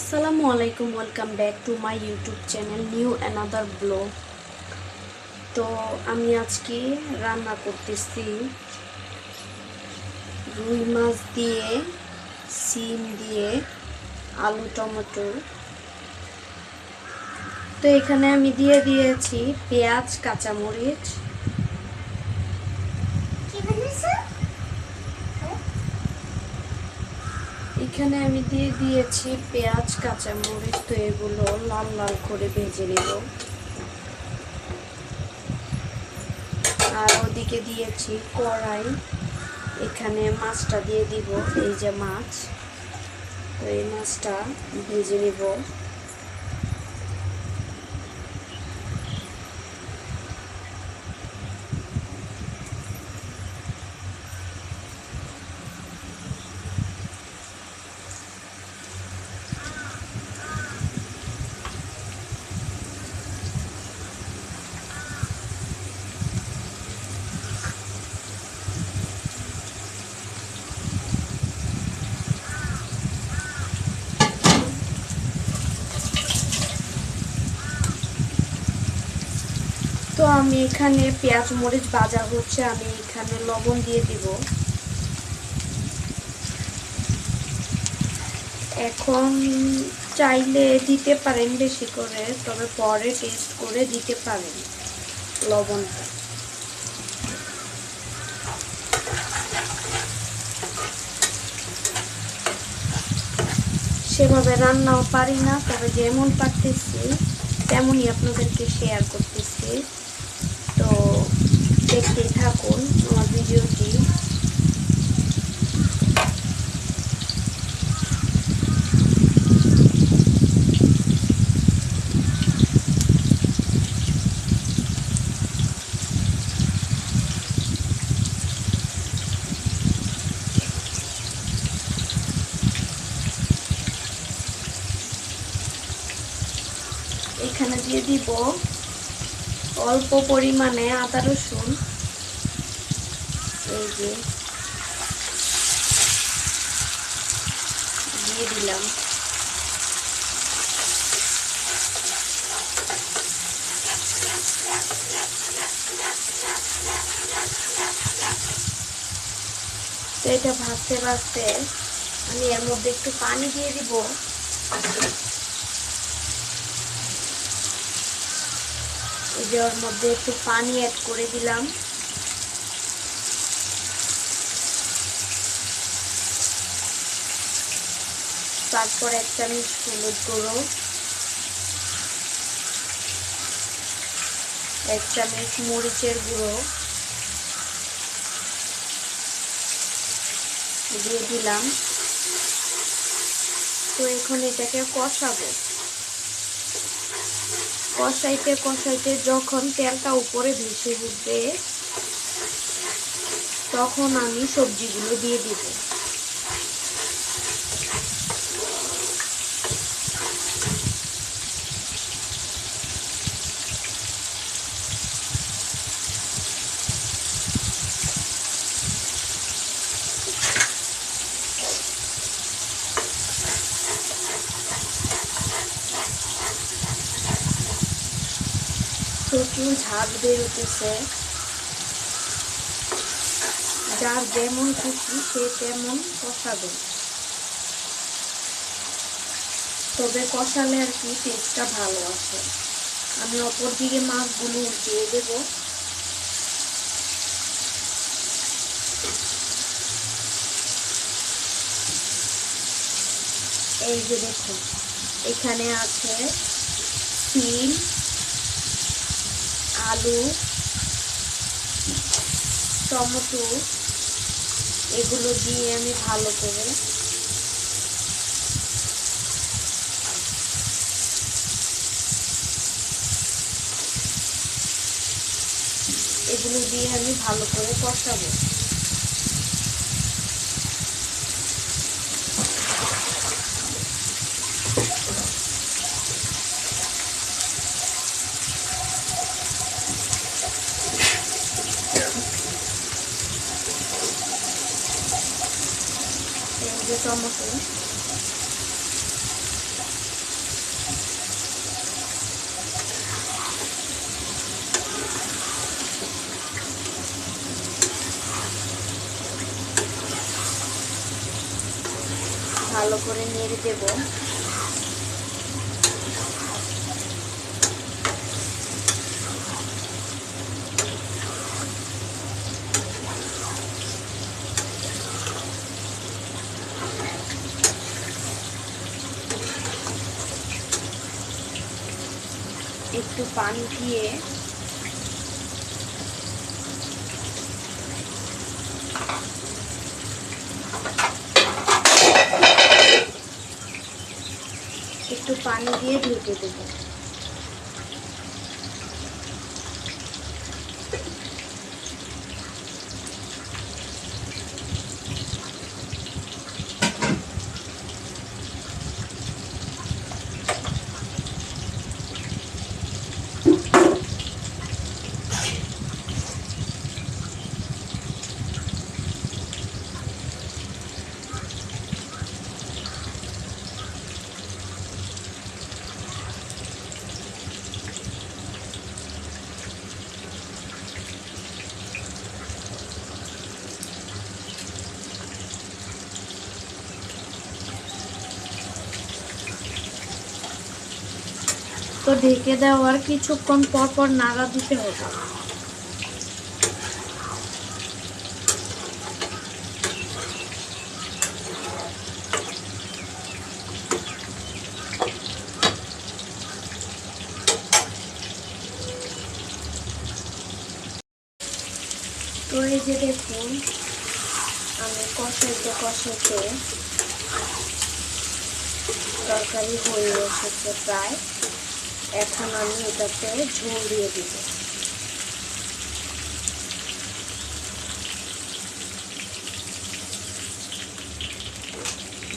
আসসালামু আলাইকুম welcome back to my YouTube channel new another blog তো আমি আজকে রান্না করতেছি রুই মাছ দিয়ে, সিম দিয়ে, আলু, টমেটো। তো এখানে আমি দিয়ে দিয়েছি পেঁয়াজ, কাঁচামরিচ এখানে আমি দিয়ে দিয়েছি পেঁয়াজ, কাঁচামরিচ, তো এগুলো লাল লাল করে ভেজে নেব। আর ওদিকে দিয়েছি কড়াই। এখানে মাছটা দিয়ে দিব, এই যে মাছ। তো এই মাছটা ভেজে নেব। আমি এখানে পেঁয়াজ, মরিচ ভাজা হচ্ছে, আমি এখানে লবণ দিয়ে দিব। এখন চাইলে দিতে পারেন বেশি করে, তবে পরে টেস্ট করে দিতে পারেন লবণটা। সেভাবে রান্নাও পারি না, তবে যেমন পারতেছি, তেমনই আপনাদেরকে শেয়ার করতেছি। দেখতেই থাকুন আমার ভিডিওটি। এখানে দিয়ে দিব অল্প পরিমাণে আদা রসুন। এই যে। দিয়ে দিলাম। তো এটা ভাজতে ভাজতে আমি এর মধ্যে একটু পানি দিয়ে দিব। ওর মধ্যে একটু পানি অ্যাড করে দিলাম। তারপর এক চামচ হলুদ গুঁড়ো। এক চামচ মরিচের গুঁড়ো। দিয়ে দিলাম। তো এখন এটাকে কষাবো। কষাইতে কষাইতে যখন তেলটা উপরে ভেসে উঠবে তখন আমি সবজিগুলো দিয়ে দিব। প্রচুর ঝাঁক বেরোতেছে যার যেমন খুশি, সে তেমন কষাবে। তবে কষালে আর কি টেস্টটা ভালো আসে আমি অপর দিকে মাছগুলো উল্টিয়ে দেব। এই যে দেখুন, এখানে আছে সিম আলু টমেটো এগুলো দিয়ে আমি ভালো করে এগুলো দিয়ে আমি ভালো করে কষাবো। ভালো করে নেড়ে দেবো। একটু পানি দিয়ে একটু পানি দিয়ে ঢেকে দেবো তো ঢেকে দেওয়ার কিছুক্ষণ পর পর নাড়া দিতে হবে। তো এই যে দেখুন, আমি কষাইতে কষাইতে তরকারি হয়ে এসেছে প্রায়। এখন আমি এটাতে ঝোল দিয়ে দিব।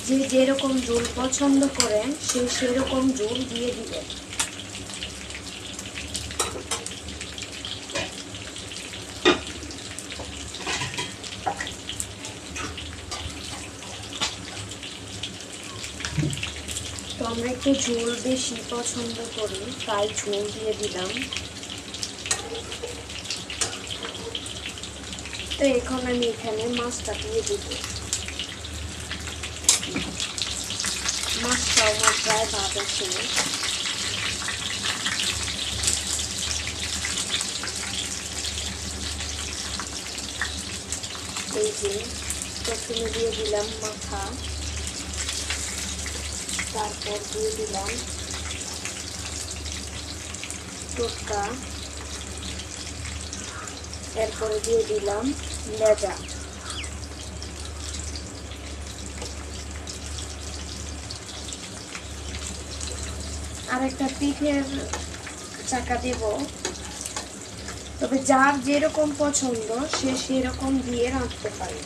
যে যেরকম ঝোল পছন্দ করেন, সে সেরকম ঝোল দিয়ে দিবেন। আমরা একটু ঝোল বেশি পছন্দ করি, তাই ঝোল দিয়ে দিলাম। তো এখন আমি এখানে মাছটা দিয়ে দিব। মাছটা আমার প্রায় ভাজা শেষ এই যে, প্রথমে দিয়ে দিলাম মাথা। তারপর দিয়ে দিলাম টোটকা। এরপরে দিয়ে দিলাম লেজা আর একটা পিঠের চাকা দেব। তবে যার যেরকম পছন্দ, সে সেরকম দিয়ে রাখতে পারে।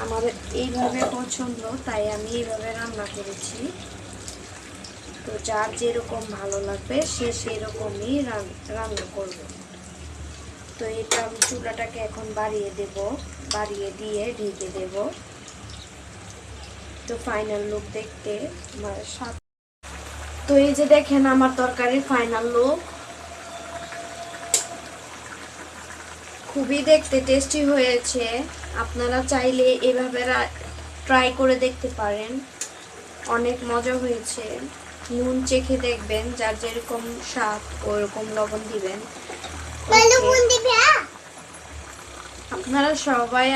আমাদের এইভাবে পছন্দ, তাই আমি এইভাবে রান্না করেছি। তো যার যেরকম ভালো লাগবে, সে সেরকমই রান- রান্না করবে। তো এটা আমি চুলাটাকে এখন বাড়িয়ে দেব, বাড়িয়ে দিয়ে ঢেকে দেব। তো ফাইনাল লুক দেখতে, আমার সাত তো এই যে দেখেন আমার তরকারির ফাইনাল লুক খুবই দেখতে টেস্টি হয়েছে। আপনারা চাইলে এভাবে ট্রাই করে দেখতে পারেন। অনেক মজা হয়েছে। নুন চেখে দেখবেন যার যেরকম স্বাদ ওরকম লবণ দিবেন। আপনারা সবাই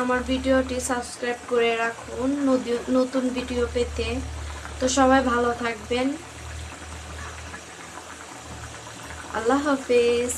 আমার ভিডিওটি সাবস্ক্রাইব করে রাখুন নতুন ভিডিও পেতে। তো সবাই ভালো থাকবেন। আল্লাহ হাফেজ।